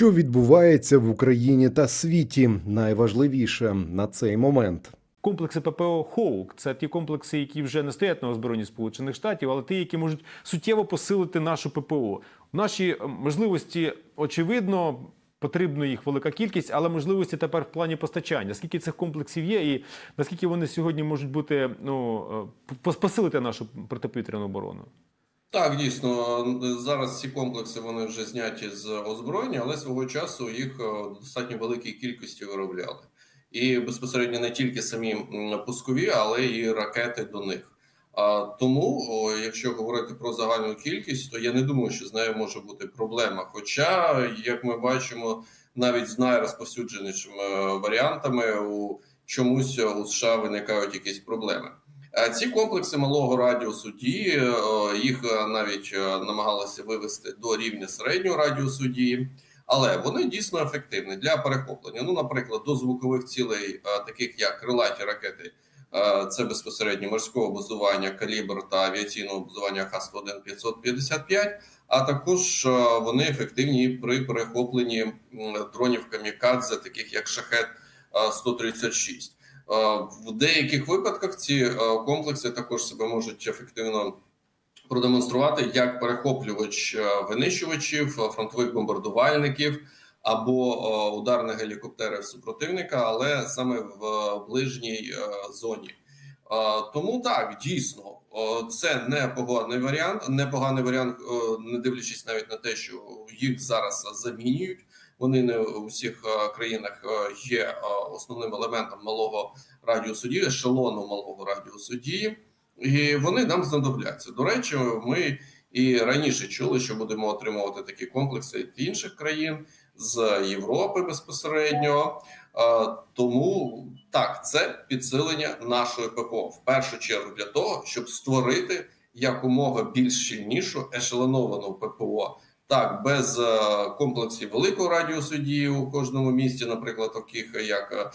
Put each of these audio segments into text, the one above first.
Що відбувається в Україні та світі? Найважливіше на цей момент. Комплекси ППО Хоук це ті комплекси, які вже не стоять на озброєнні Сполучених Штатів, але ті, які можуть суттєво посилити нашу ППО. Наші е, можливості очевидно. Потрібна їх велика кількість, але можливості тепер в плані постачання. Скільки цих комплексів є, і наскільки вони сьогодні можуть бути ну е, посилити нашу протиповітряну оборону? Так, дійсно, зараз ці комплекси вони вже зняті з озброєння, але свого часу їх е, достатньо великій кількості виробляли. І безпосередньо не тільки самі пускові, але і ракети до них. А тому, якщо говорити про загальну кількість, то я не думаю, що з нею може бути проблема. Хоча, як ми бачимо, навіть з найрозповсюдженішими варіантами у чомусь у США виникають якісь проблеми. Е, Ці комплекси малого радіусу дії е, їх е, навіть намагалися вивести до рівня середнього радіусу дії, але вони дійсно ефективні для перехоплення. Ну, наприклад, до звукових цілей, таких як крилаті ракети, це безпосередньо морського базування калібр та авіаційного базування Х-101 555, а також вони ефективні при перехопленні дронів камікадзе, таких як Шахет е, 136. Е, В деяких випадках ці е, комплекси також себе можуть ефективно продемонструвати як перехоплювач е, винищувачів, фронтових бомбардувальників або ударних гелікоптерів супротивника, але саме в ближній зоні. Тому так дійсно це непоганий варіант, непоганий варіант, не дивлячись навіть на те, що їх зараз замінюють. Вони не у всіх е, країнах е, є е, основним елементом малого радіусу дії, ешелону малого радіусу дії, і вони нам знадобляться. До речі, ми і раніше чули, що будемо отримувати такі комплекси від інших країн з Європи безпосередньо. Тому так, це підсилення нашої ППО в першу чергу для того, щоб створити якомога більш щільнішу ешелоновану ППО. Так, без е, комплексів великого радіусу дії у кожному місті, наприклад, таких як е,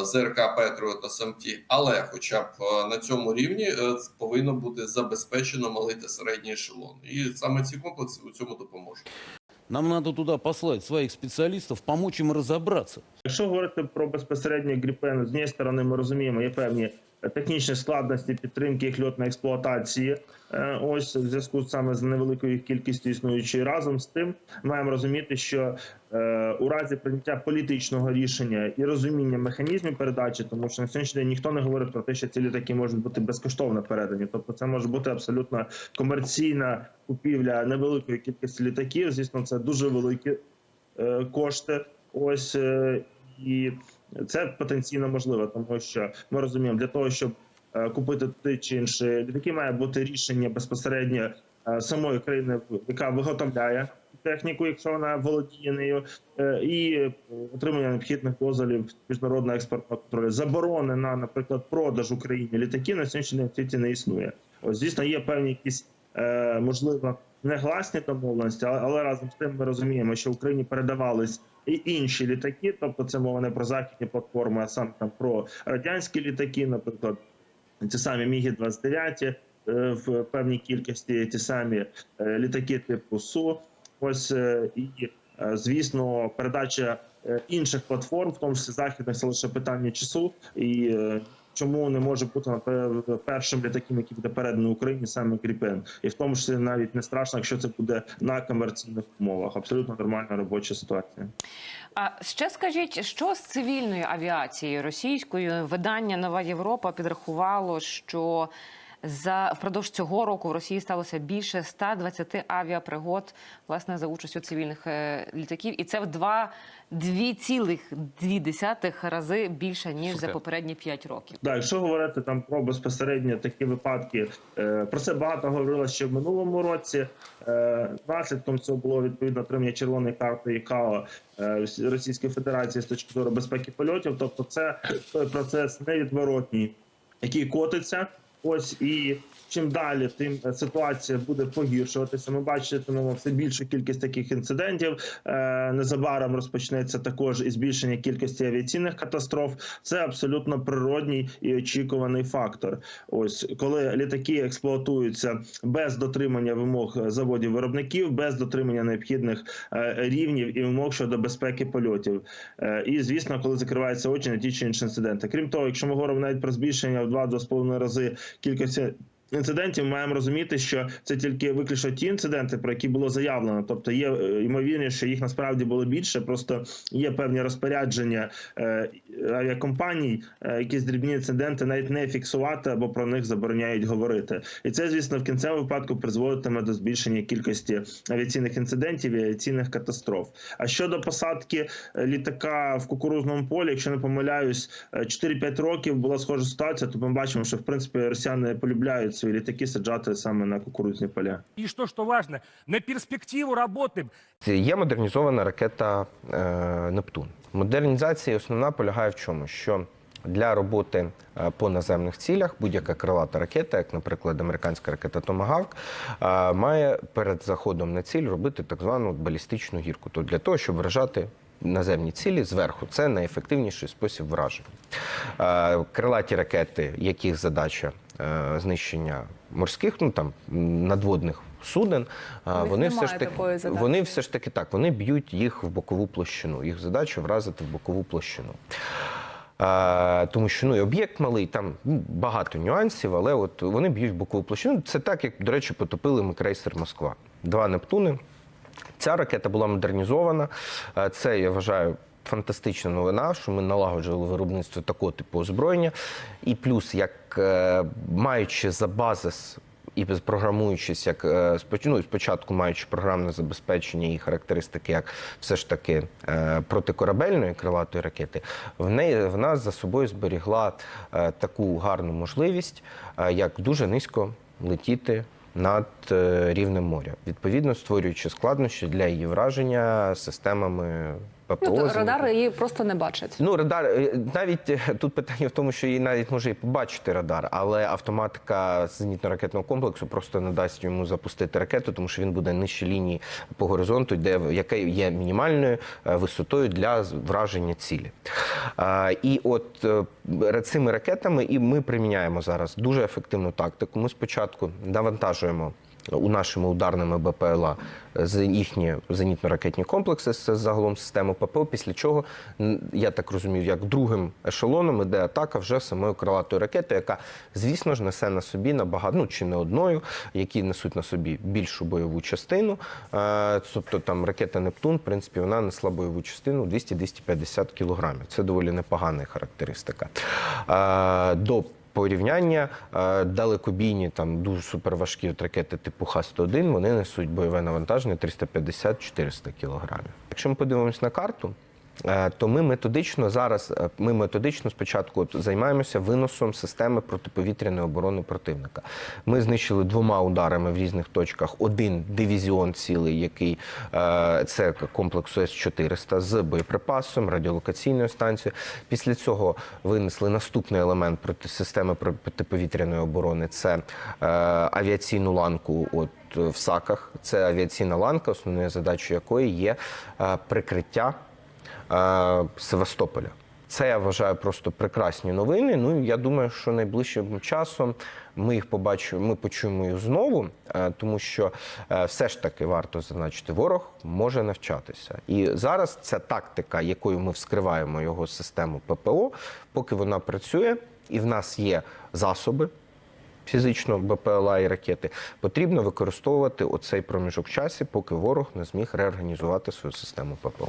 е, ЗРК Петріот та САМТі, але хоча б на цьому рівні повинно бути забезпечено малий та середній ешелон. І саме ці комплекси у цьому допоможуть. Нам надо туда послать своих специалистов, помочь им разобраться. Якщо говорити про безпосередньо гріпен, з однієї сторони ми розуміємо, є певні технічні складності підтримки їх льотної експлуатації. е, Ось в зв'язку саме з невеликою кількістю існуючої. Разом з тим маємо розуміти, що е, у разі прийняття політичного рішення і розуміння механізмів передачі, тому що на сьогоднішній день ніхто не говорить про те, що ці літаки можуть бути безкоштовно передані. Тобто, це може бути абсолютно комерційна купівля невеликої кількості літаків. Звісно, це дуже великі е, кошти. Ось і це потенційно можливо, тому що ми розуміємо, для того, щоб е, купити ті чи інші літаки, має бути рішення безпосередньо е, самої країни, яка виготовляє техніку, якщо вона володіє нею, е, і отримання необхідних дозволів міжнародного експортного контролю. Заборони на, наприклад, продаж Україні літаків на сьогоднішній день не існує. Ось звісно, є певні якісь можливо негласні домовленості, але, разом з тим ми розуміємо, що Україні передавались і інші літаки, тобто це мова не про західні платформи, а саме там про радянські літаки, наприклад, ті самі Міги 29 е, в певній кількості, ті самі е, літаки типу Су. Ось е, і звісно, передача інших платформ, в тому числі західних, це лише питання часу і. Чому не може бути напевно, першим літаком, який буде переданий Україні, саме Кріпен, і в тому числі навіть не страшно, якщо це буде на комерційних умовах. Абсолютно нормальна робоча ситуація. А ще скажіть, що з цивільною авіацією російською видання Нова Європа підрахувало, що за впродовж цього року в Росії сталося більше 120 авіапригод власне за участю цивільних е, літаків, і це в два 2,2 рази більше ніж за попередні 5 років. Да, якщо говорити там про безпосередньо такі випадки, е, про це багато говорилося ще в минулому році. Е, наслідком цього було відповідно отримання червоної карти ІКАО е, Російської Федерації з точки зору безпеки польотів. Тобто, це той процес невідворотній, який котиться. Ось і чим далі, тим ситуація буде погіршуватися. Ми бачитимемо все більшу кількість таких інцидентів. Е, Незабаром розпочнеться також і збільшення кількості авіаційних катастроф. Це абсолютно природній і очікуваний фактор. Ось коли літаки експлуатуються без дотримання вимог заводів виробників, без дотримання необхідних е, рівнів і вимог щодо безпеки польотів. Е, І звісно, коли закриваються очі на ті чи інші інциденти. Крім того, якщо ми говоримо навіть про збільшення в 2-2,5 рази кількості. Інцидентів маємо розуміти, що це тільки виключно ті інциденти, про які було заявлено. Тобто є е, ймовірність, що їх насправді було більше. Просто є певні розпорядження е, авіакомпаній, е, якісь дрібні інциденти навіть не фіксувати або про них забороняють говорити. І це, звісно, в кінцевому випадку призводитиме до збільшення кількості авіаційних інцидентів і авіаційних катастроф. А щодо посадки е, літака в кукурузному полі, якщо не помиляюсь, е, 4-5 років була схожа ситуація, то ми бачимо, що в принципі росіяни полюбляють свої літаки саджати саме на кукурузні поля. И что, что важно, на перспективу работы Є модернізована ракета е, Нептун. Модернізація основна полягає в чому? Що для роботи е, по наземних цілях будь-яка крилата ракета, як, наприклад, американська ракета Томагавк, е, має перед заходом на ціль робити так звану балістичну гірку. Тобто для того, щоб вражати наземні цілі зверху. Це найефективніший спосіб враження. Е, Крилаті ракети, яких задача знищення морських, ну там надводних суден, вони все ж таки вони все ж таки так. Вони б'ють їх в бокову площину. Їх задача вразити в бокову площину. Тому що ну, і об'єкт малий, там ну, багато нюансів, але от вони б'ють в бокову площину. Це так, як, до речі, потопили ми крейсер Москва. Два Нептуни. Ця ракета була модернізована. Це, я вважаю, фантастична новина, що ми налагоджували виробництво такого типу озброєння. І плюс, як е, маючи за базис і програмуючись, як е, ну, спочатку маючи програмне забезпечення і характеристики, як все ж таки е, протикорабельної крилатої ракети, в неї вона за собою зберігла е, таку гарну можливість, як дуже низько летіти над рівнем моря, відповідно створюючи складнощі для її враження системами ППО. Ну, то зенітних. її просто не бачать. Ну, радар е, навіть е, тут питання в тому, що її навіть може і побачити радар, але автоматика зенітно-ракетного комплексу просто не дасть йому запустити ракету, тому що він буде нижче лінії по горизонту, де яка є мінімальною е, висотою для враження цілі. І от цими ракетами і ми приміняємо зараз дуже ефективну тактику. Ми спочатку навантажуємо у нашими ударними БПЛА з їхні зенітно-ракетні комплекси з загалом системи ППО, після чого, я так розумію, як другим ешелоном іде атака вже самою крилатою ракетою, яка, звісно ж, несе на собі набагато, ну чи не одною, які несуть на собі більшу бойову частину. Е, Тобто там ракета Нептун, в принципі, вона несла бойову частину 200-250 кілограмів. Це доволі непогана характеристика. Е, До порівняння е, далекобійні там дуже суперважкі от ракети типу Х-101, вони несуть бойове навантаження 350-400 кілограмів. Якщо ми подивимось на карту, то ми методично зараз е, ми методично спочатку займаємося виносом системи протиповітряної оборони противника. Ми знищили двома ударами в різних точках один дивізіон цілий, який е, це комплексу С-400 з боєприпасом, радіолокаційною станцією. Після цього винесли наступний елемент проти системи протиповітряної оборони. Це е, авіаційну ланку. От в САКах це авіаційна ланка, основною задачою якої є е, прикриття е, Севастополя. Це я вважаю просто прекрасні новини. Ну я думаю, що найближчим часом ми їх побачимо, ми почуємо їх знову, е, тому що е, все ж таки варто зазначити, ворог може навчатися. І зараз ця тактика, якою ми вскриваємо його систему ППО, поки вона працює, і в нас є засоби. Фізично БПЛА і ракети потрібно використовувати оцей проміжок часу, поки ворог не зміг реорганізувати свою систему ППО.